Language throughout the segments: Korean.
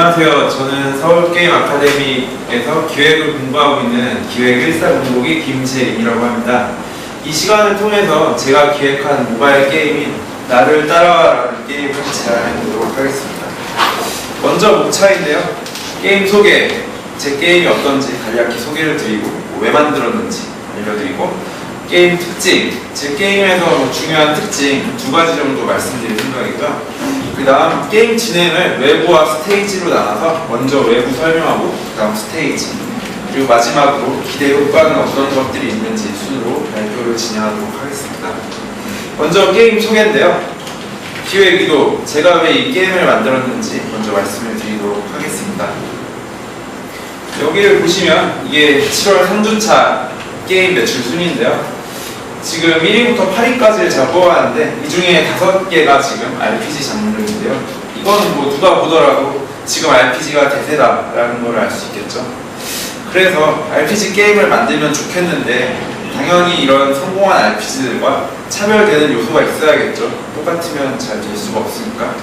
안녕하세요. 저는 서울게임 아카데미에서 기획을 공부하고 있는 기획 14공복이 김재인이라고 합니다. 이 시간을 통해서 제가 기획한 모바일 게임인 나를 따라와라는 게임을 제안해보도록 하겠습니다. 먼저 목차인데요. 게임 소개, 제 게임이 어떤지 간략히 소개를 드리고 뭐왜 만들었는지 알려드리고 게임 특징, 제 게임에서 뭐 중요한 특징 두 가지 정도 말씀드릴 생각이고요. 그 다음 게임 진행을 외부와 스테이지로 나눠서 먼저 외부 설명하고 그 다음 스테이지 그리고 마지막으로 기대 효과는 어떤 것들이 있는지 순으로 발표를 진행하도록 하겠습니다. 먼저 게임 소개인데요. 기획 의도, 제가 왜 이 게임을 만들었는지 먼저 말씀을 드리도록 하겠습니다. 여기를 보시면 이게 7월 3주차 게임 매출 순위인데요. 지금 1위부터 8위까지를 제가 뽑아왔는데 이 중에 5개가 지금 RPG 장르인데요. 이거는 뭐 누가 보더라도 지금 RPG가 대세다라는 걸 알 수 있겠죠. 그래서 RPG 게임을 만들면 좋겠는데 당연히 이런 성공한 RPG들과 차별되는 요소가 있어야겠죠. 똑같으면 잘 될 수가 없으니까.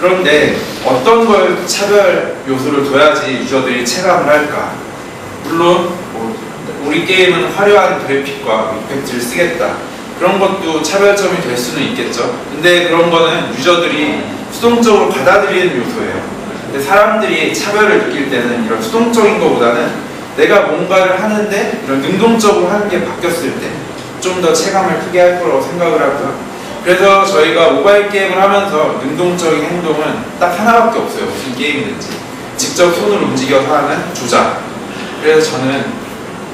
그런데 어떤 걸 차별 요소를 둬야지 유저들이 체감을 할까? 물론 뭐 우리 게임은 화려한 그래픽과 이펙트를 쓰겠다. 그런 것도 차별점이 될 수는 있겠죠. 근데 그런 거는 유저들이 수동적으로 받아들이는 요소예요. 근데 사람들이 차별을 느낄 때는 이런 수동적인 것보다는 내가 뭔가를 하는데 이런 능동적으로 하는 게 바뀌었을 때 좀 더 체감을 크게 할 거라고 생각을 하고요. 그래서 저희가 모바일 게임을 하면서 능동적인 행동은 딱 하나밖에 없어요. 무슨 게임이든지. 직접 손을 움직여서 하는 조작. 그래서 저는 이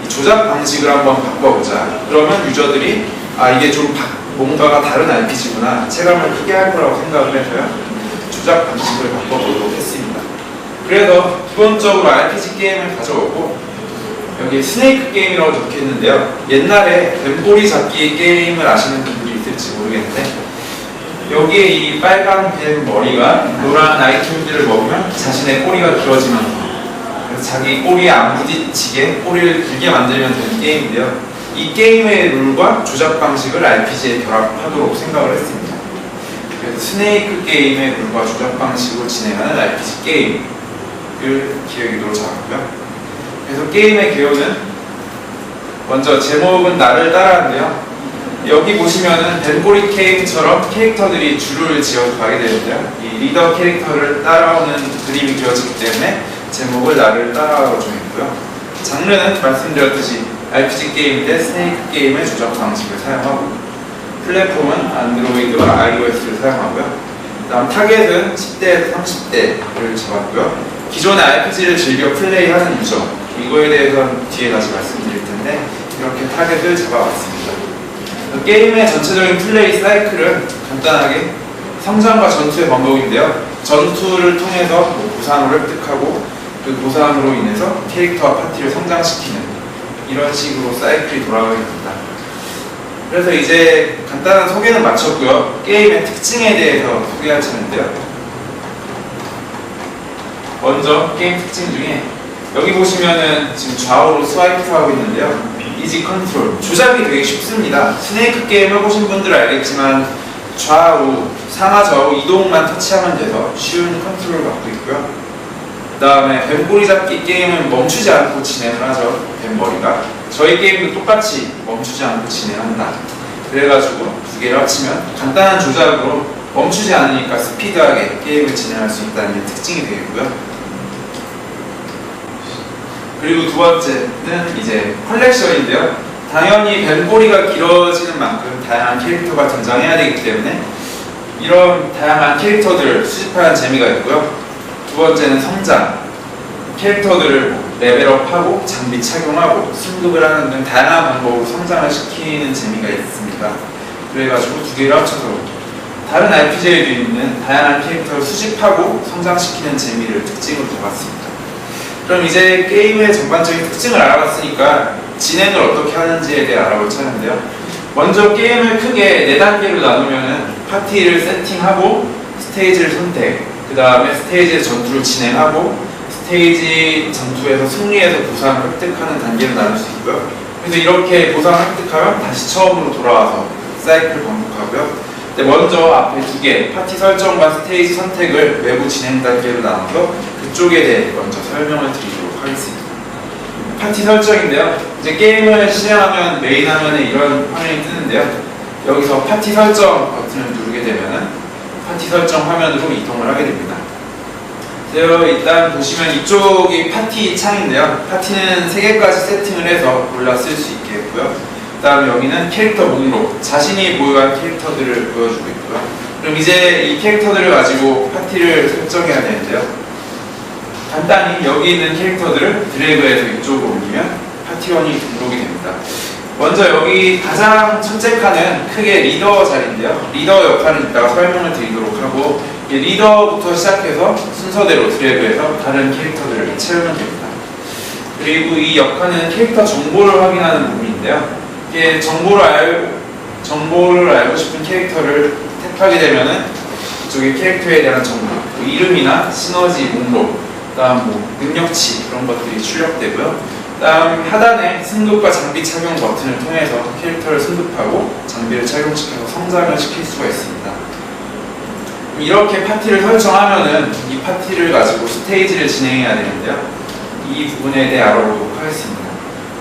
조작 방식을 한번 바꿔보자. 그러면 유저들이 아 이게 좀 바- 뭔가가 다른 RPG구나 체감을 크게 할 거라고 생각을 해서요. 조작 방식을 바꿔보도록 했습니다. 그래서 기본적으로 RPG 게임을 가져오고 여기 스네이크 게임이라고 적혀 있는데요. 옛날에 뱀꼬리 잡기 게임을 아시는 분들이 있을지 모르겠는데 여기에 이 빨간 뱀 머리가 노란 아이템들을 먹으면 자신의 꼬리가 길어지면서 그래서 자기 꼬리에 안 부딪히게 꼬리를 길게 만들면 되는 게임인데요. 이 게임의 룰과 조작 방식을 RPG에 결합하도록 생각을 했습니다. 그래서 스네이크 게임의 룰과 조작 방식으로 진행하는 RPG 게임을 기획으로 잡았고요. 그래서 게임의 개요는 먼저 제목은 나를 따라하는데요. 여기 보시면은 벤고리 게임처럼 캐릭터들이 줄을 지어서 가게 되는데요. 이 리더 캐릭터를 따라오는 그림이 그려지기 때문에 제목을 나를 따라하고 정했고요. 장르는 말씀드렸듯이 RPG 게임인데 스네이크 게임의 조작 방식을 사용하고 플랫폼은 안드로이드와 iOS를 사용하고요. 다음 타겟은 10대에서 30대를 잡았고요. 기존의 RPG를 즐겨 플레이하는 유저 이거에 대해서는 뒤에 다시 말씀드릴 텐데 이렇게 타겟을 잡아왔습니다. 게임의 전체적인 플레이 사이클은 간단하게 성장과 전투의 반복인데요. 전투를 통해서 뭐 보상을 획득하고 그 보상으로 인해서 캐릭터와 파티를 성장시키는 이런 식으로 사이클이 돌아가게 됩니다. 그래서 이제 간단한 소개는 마쳤고요. 게임의 특징에 대해서 소개할 차례인데요. 먼저 게임 특징 중에 여기 보시면은 지금 좌우로 스와이프하고 있는데요. 이지 컨트롤 조작이 되게 쉽습니다. 스네이크 게임 해보신 분들 알겠지만 좌우 상하 좌우 이동만 터치하면 돼서 쉬운 컨트롤을 갖고 있고요. 그 다음에 뱀꼬리 잡기 게임은 멈추지 않고 진행을 하죠. 뱀머리가 저희 게임도 똑같이 멈추지 않고 진행한다. 그래가지고 두 개를 합치면 간단한 조작으로 멈추지 않으니까 스피드하게 게임을 진행할 수 있다는 게 특징이 되겠고요. 그리고 두 번째는 이제 컬렉션인데요. 당연히 뱀꼬리가 길어지는 만큼 다양한 캐릭터가 등장해야 되기 때문에 이런 다양한 캐릭터들을 수집하는 재미가 있고요. 두 번째는 성장. 캐릭터들을 뭐 레벨업하고 장비 착용하고 승급을 하는 등 다양한 방법으로 성장을 시키는 재미가 있습니다. 그래가지고 두 개를 합쳐서 다른 RPG에도 있는 다양한 캐릭터를 수집하고 성장시키는 재미를 특징으로 잡았습니다. 그럼 이제 게임의 전반적인 특징을 알아봤으니까 진행을 어떻게 하는지에 대해 알아볼 차례인데요. 먼저 게임을 크게 4단계로 나누면은 파티를 세팅하고 스테이지를 선택, 그 다음에 스테이지의 전투를 진행하고 스테이지 전투에서 승리해서 보상을 획득하는 단계로 나눌 수 있고요. 그래서 이렇게 보상을 획득하면 다시 처음으로 돌아와서 사이클 반복하고요. 먼저 앞에 두 개, 파티 설정과 스테이지 선택을 외부 진행 단계로 나눠서 그쪽에 대해 먼저 설명을 드리도록 하겠습니다. 파티 설정인데요. 이제 게임을 실행하면 메인 화면에 이런 화면이 뜨는데요. 여기서 파티 설정 버튼을 누르게 되면은 파티 설정 화면으로 이동을 하게 됩니다. 그래서 일단 보시면 이쪽이 파티 창인데요. 파티는 3개까지 세팅을 해서 골라 쓸 수 있게 했고요. 그 다음 여기는 캐릭터 목록, 자신이 보유한 캐릭터들을 보여주고 있고요. 그럼 이제 이 캐릭터들을 가지고 파티를 설정해야 되는데요. 간단히 여기 있는 캐릭터들을 드래그해서 이쪽으로 옮기면 파티원이 등록이 됩니다. 먼저 여기 가장 첫째 칸은 크게 리더 자리인데요. 리더 역할은 이따가 설명을 드리도록 하고 이 리더부터 시작해서 순서대로 드래그해서 다른 캐릭터들을 채우면 됩니다. 그리고 이 역할은 캐릭터 정보를 확인하는 부분인데요. 이게 정보를 알 정보를 알고 싶은 캐릭터를 택하게 되면은 이쪽에 캐릭터에 대한 정보, 뭐 이름이나 시너지 목록, 그다음 뭐 능력치 그런 것들이 출력되고요. 그다음 하단에 승급과 장비 착용 버튼을 통해서 캐릭터를 승급하고 장비를 착용시켜서 성장을 시킬 수가 있습니다. 이렇게 파티를 설정하면은 이 파티를 가지고 스테이지를 진행해야 되는데요. 이 부분에 대해 알아보도록 하겠습니다.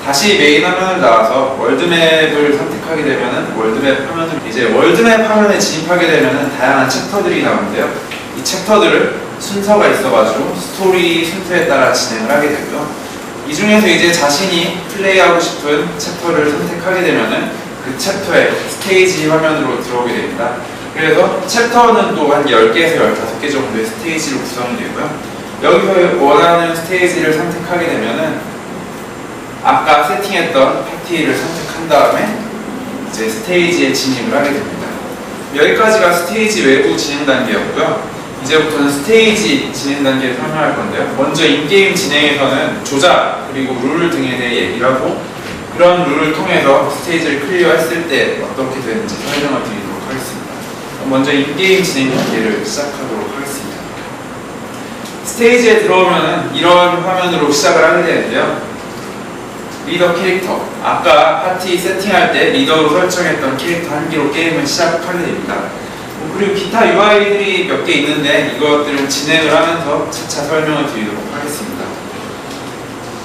다시 메인 화면을 나와서 월드맵을 선택하게 되면은 월드맵 화면을 이제 월드맵 화면에 진입하게 되면은 다양한 챕터들이 나오는데요. 이 챕터들을 순서가 있어가지고 스토리 순서에 따라 진행을 하게 되고요. 이 중에서 이제 자신이 플레이하고 싶은 챕터를 선택하게 되면은 그 챕터의 스테이지 화면으로 들어오게 됩니다. 그래서 챕터는 또 한 10개에서 15개 정도의 스테이지로 구성이 되고요. 여기서 원하는 스테이지를 선택하게 되면은 아까 세팅했던 파티를 선택한 다음에 이제 스테이지에 진입을 하게 됩니다. 여기까지가 스테이지 외부 진행 단계였고요. 이제부터는 스테이지 진행 단계를 설명할 건데요. 먼저 인게임 진행에서는 조작 그리고 룰 등에 대해 얘기를 하고 그런 룰을 통해서 스테이지를 클리어했을 때 어떻게 되는지 설명을 드리도록 하겠습니다. 먼저 인게임 진행 단계를 시작하도록 하겠습니다. 스테이지에 들어오면 이런 화면으로 시작을 하게 되는데요. 리더 캐릭터 아까 파티 세팅할 때 리더로 설정했던 캐릭터 한 개로 게임을 시작하게 됩니다. 뭐 그리고 기타 UI들이 몇 개 있는데 이것들을 진행을 하면서 차차 설명을 드리도록 하겠습니다.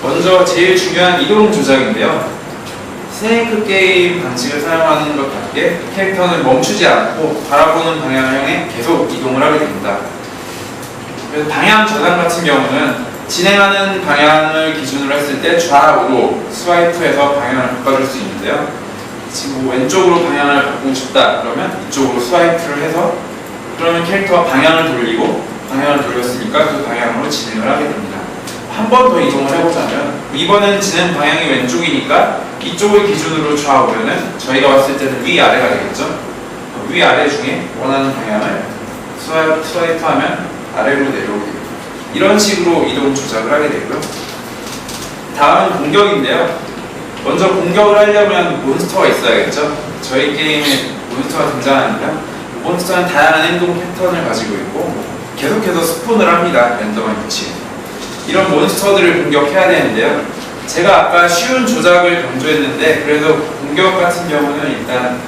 먼저 제일 중요한 이동 조작인데요. 스네이크 게임 방식을 사용하는 것답게 캐릭터는 멈추지 않고 바라보는 방향을 향해 계속 이동을 하게 됩니다. 그래서 방향 전환 같은 경우는 진행하는 방향을 기준으로 했을 때 좌우로 스와이프해서 방향을 바꿔줄 수 있는데요. 지금 뭐 왼쪽으로 방향을 바꾸고 싶다 그러면 이쪽으로 스와이프를 해서 그러면 캐릭터가 방향을 돌리고 방향을 돌렸으니까 그 방향으로 진행을 하게 됩니다. 한 번 더 이동을 해보자면 이번엔 진행 방향이 왼쪽이니까 이쪽을 기준으로 좌우면은 저희가 봤을 때는 위아래가 되겠죠. 위아래 중에 원하는 방향을 스와이프, 스와이프 하면 아래로 내려오게 됩니다. 이런 식으로 이동 조작을 하게 되고요. 다음은 공격인데요. 먼저 공격을 하려면 몬스터가 있어야겠죠. 저희 게임에 몬스터가 등장하는데요. 몬스터는 다양한 행동 패턴을 가지고 있고 계속해서 스폰을 합니다. 랜덤한 위치에. 이런 몬스터들을 공격해야 되는데요. 제가 아까 쉬운 조작을 강조했는데 그래서 공격 같은 경우는 일단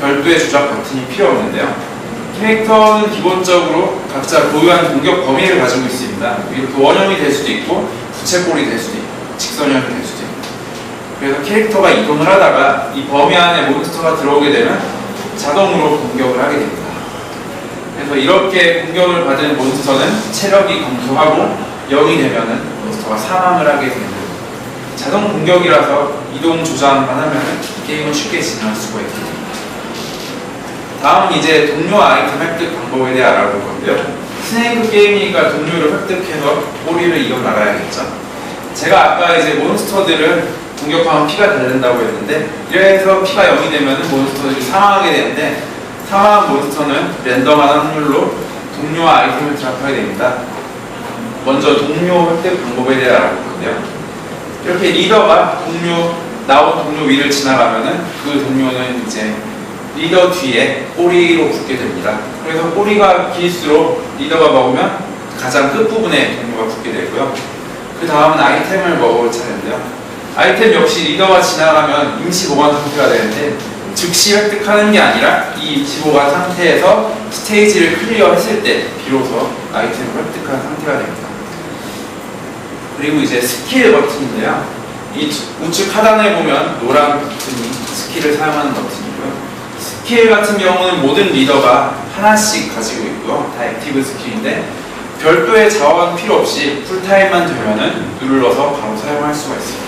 별도의 조작 버튼이 필요 없는데요. 캐릭터는 기본적으로 각자 고유한 공격 범위를 가지고 있습니다. 이렇게 원형이 될 수도 있고 부채꼴이 될 수도 있고 직선형이 될 수도 있고 그래서 캐릭터가 이동을 하다가 이 범위 안에 몬스터가 들어오게 되면 자동으로 공격을 하게 됩니다. 그래서 이렇게 공격을 받은 몬스터는 체력이 감소하고 0이 되면은 몬스터가 사망을 하게 됩니다. 자동 공격이라서 이동 조작만 하면 게임을 쉽게 진행할 수가 있습니다. 다음은 이제 동료 아이템 획득 방법에 대해 알아볼 건데요. 스네이크 게임이니까 동료를 획득해서 꼬리를 이어 나가야겠죠. 제가 아까 이제 몬스터들을 공격하면 피가 달린다고 했는데 이래서 피가 0이 되면 몬스터들이 사망하게 되는데 사망한 몬스터는 랜덤한 확률로 동료와 아이템을 드랍하게 됩니다. 먼저 동료 획득 방법에 대해 알아볼 건데요. 이렇게 리더가 동료 나온 동료 위를 지나가면은 그 동료는 이제 리더 뒤에 꼬리로 붙게 됩니다. 그래서 꼬리가 길수록 리더가 먹으면 가장 끝부분에 동료가 붙게 되고요. 그 다음은 아이템을 먹을 차례인데요. 아이템 역시 리더가 지나가면 임시 보관 상태가 되는데 즉시 획득하는 게 아니라 이 25가 상태에서 스테이지를 클리어했을 때 비로소 아이템을 획득한 상태가 됩니다. 그리고 이제 스킬 버튼인데요. 이 우측 하단에 보면 노란 버튼이 스킬을 사용하는 버튼이고요. 스킬 같은 경우는 모든 리더가 하나씩 가지고 있고요. 다 액티브 스킬인데 별도의 자원 필요 없이 풀타임만 되면은 눌러서 바로 사용할 수가 있습니다.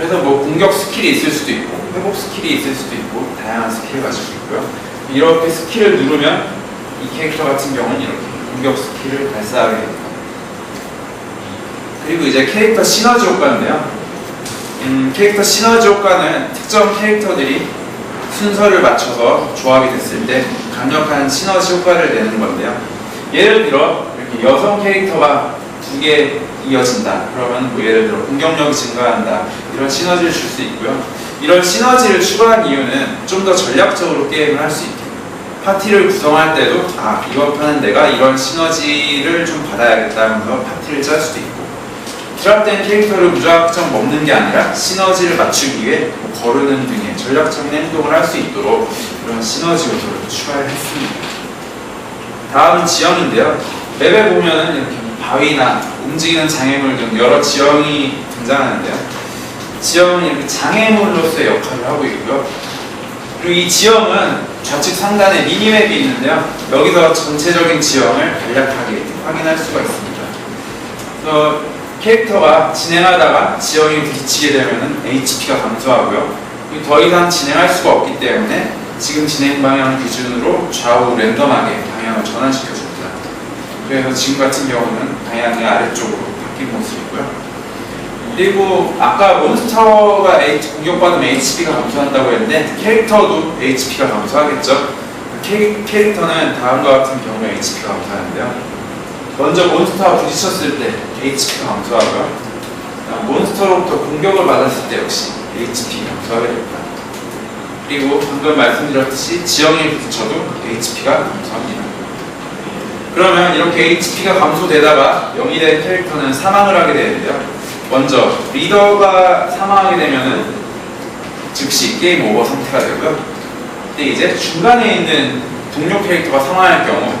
그래서 뭐 공격 스킬이 있을 수도 있고 회복 스킬이 있을 수도 있고 다양한 스킬을 가지고 있고요. 이렇게 스킬을 누르면 이 캐릭터 같은 경우는 이렇게 공격 스킬을 발사하게 됩니다. 그리고 이제 캐릭터 시너지 효과인데요. 음, 캐릭터 시너지 효과는 특정 캐릭터들이 순서를 맞춰서 조합이 됐을 때 강력한 시너지 효과를 내는 건데요. 예를 들어 이렇게 여성 캐릭터가 두 개 이어진다. 그러면 뭐 예를 들어 공격력이 증가한다. 이런 시너지를 줄 수 있고요. 이런 시너지를 추가한 이유는 좀 더 전략적으로 게임을 할 수 있게. 파티를 구성할 때도 아 이번 판은 내가 이런 시너지를 좀 받아야겠다 하면서 파티를 짤 수도 있고 드랍된 캐릭터를 무작정 먹는 게 아니라 시너지를 맞추기 위해 뭐 거르는 등의 전략적인 행동을 할 수 있도록 이런 시너지 요소를 추가를 했습니다. 다음은 지형인데요. 맵에 보면은 이렇게 바위나 움직이는 장애물 등 여러 지형이 등장하는데요. 지형은 이렇게 장애물로서의 역할을 하고 있고요. 그리고 이 지형은 좌측 상단에 미니맵이 있는데요. 여기서 전체적인 지형을 간략하게 확인할 수가 있습니다. 그래서 캐릭터가 진행하다가 지형이 부딪히게 되면 HP가 감소하고요. 더 이상 진행할 수가 없기 때문에 지금 진행 방향 기준으로 좌우 랜덤하게 방향을 전환시켜줍니다. 그래서 지금 같은 경우는 방향이 아래쪽으로 바뀐 모습이고요. 그리고 아까 몬스터가 H, 공격받으면 HP가 감소한다고 했는데 캐릭터도 HP가 감소하겠죠. 캐, 캐릭터는 다음과 같은 경우에 HP가 감소하는데요. 먼저 몬스터와 부딪혔을 때 HP가 감소하고요. 몬스터로부터 공격을 받았을 때 역시 HP가 감소하게 됩니다. 그리고 방금 말씀드렸듯이 지형에 부딪혀도 HP가 감소합니다. 그러면 이렇게 HP가 감소되다가 영이 된 캐릭터는 사망을 하게 되는데요. 먼저 리더가 사망하게 되면은 즉시 게임 오버 상태가 되고요. 근데 이제 중간에 있는 동료 캐릭터가 사망할 경우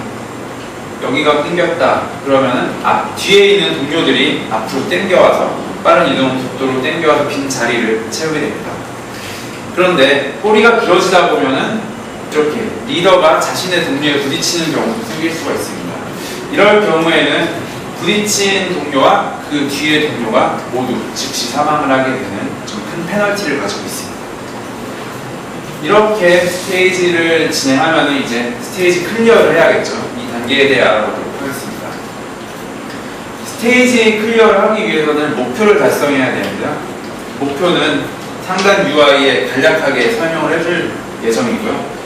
여기가 끊겼다 그러면은 앞 뒤에 있는 동료들이 앞으로 땡겨와서 빠른 이동 속도로 땡겨와서 빈 자리를 채우게 됩니다. 그런데 꼬리가 길어지다 보면은 이렇게 리더가 자신의 동료에 부딪히는 경우도 생길 수가 있습니다. 이럴 경우에는 부딪힌 동료와 그 뒤의 동료가 모두 즉시 사망을 하게 되는 좀 큰 페널티를 가지고 있습니다. 이렇게 스테이지를 진행하면 이제 스테이지 클리어를 해야겠죠. 이 단계에 대해 알아보도록 하겠습니다. 스테이지 클리어를 하기 위해서는 목표를 달성해야 되는데요. 목표는 상단 UI에 간략하게 설명을 해줄 예정이고요.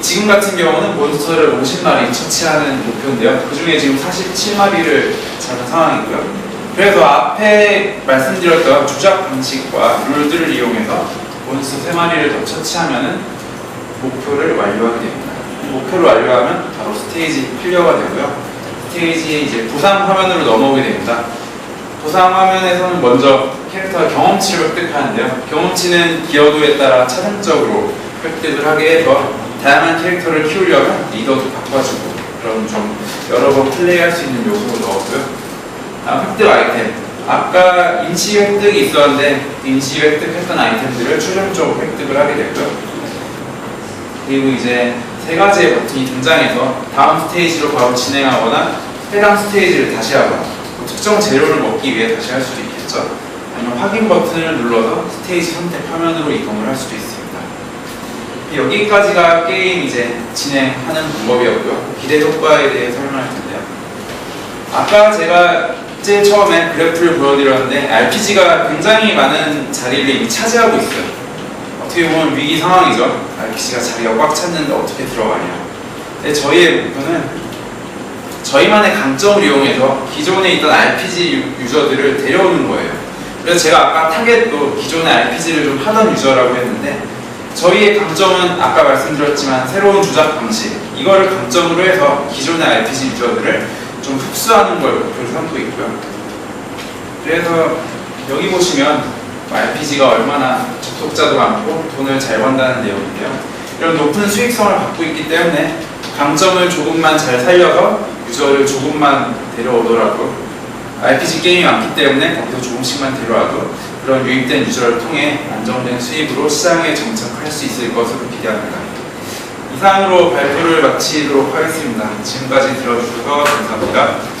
지금 같은 경우는 몬스터를 50마리 처치하는 목표인데요. 그 중에 지금 47마리를 잡은 상황이고요. 그래서 앞에 말씀드렸던 조작 방식과 룰들을 이용해서 몬스터 3마리를 더 처치하면 목표를 완료하게 됩니다. 목표를 완료하면 바로 스테이지 클리어가 되고요. 스테이지에 이제 부상 화면으로 넘어오게 됩니다. 부상 화면에서는 먼저 캐릭터가 경험치를 획득하는데요. 경험치는 기여도에 따라 차등적으로 획득을 하게 해서 다양한 캐릭터를 키우려면 리더도 바꿔주고 그런 좀 여러 번 플레이할 수 있는 요소를 넣었고요. 아, 획득 아이템. 아까 인시 획득이 있었는데 인시 획득했던 아이템들을 최종적으로 획득을 하게 됐고요. 그리고 이제 세 가지의 버튼이 등장해서 다음 스테이지로 바로 진행하거나 해당 스테이지를 다시 하거나 뭐 특정 재료를 먹기 위해 다시 할 수도 있겠죠. 아니면 확인 버튼을 눌러서 스테이지 선택 화면으로 이동을 할 수도 있습니다. 여기까지가 게임 이제 진행하는 방법이었고요. 기대 효과에 대해 설명할 텐데요. 아까 제가 제일 처음에 그래프를 보여드렸는데 RPG가 굉장히 많은 자리를 이미 차지하고 있어요. 어떻게 보면 위기 상황이죠. RPG가 자리가 꽉 찼는데 어떻게 들어가냐. 근데 저희의 목표는 저희만의 강점을 이용해서 기존에 있던 RPG 유저들을 데려오는 거예요. 그래서 제가 아까 타겟도 기존의 RPG를 좀 하던 유저라고 했는데 저희의 강점은 아까 말씀드렸지만 새로운 조작 방식 이거를 강점으로 해서 기존의 RPG 유저들을 좀 흡수하는 걸 목표로 삼고 있고요. 그래서 여기 보시면 RPG가 얼마나 접속자도 많고 돈을 잘 번다는 내용인데요. 이런 높은 수익성을 갖고 있기 때문에 강점을 조금만 잘 살려서 유저를 조금만 데려오더라도 RPG 게임이 많기 때문에 거기서 조금씩만 데려와도 그런 유입된 유저를 통해 안정된 수입으로 시장에 정착할 수 있을 것으로 기대합니다. 이상으로 발표를 마치도록 하겠습니다. 지금까지 들어주셔서 감사합니다.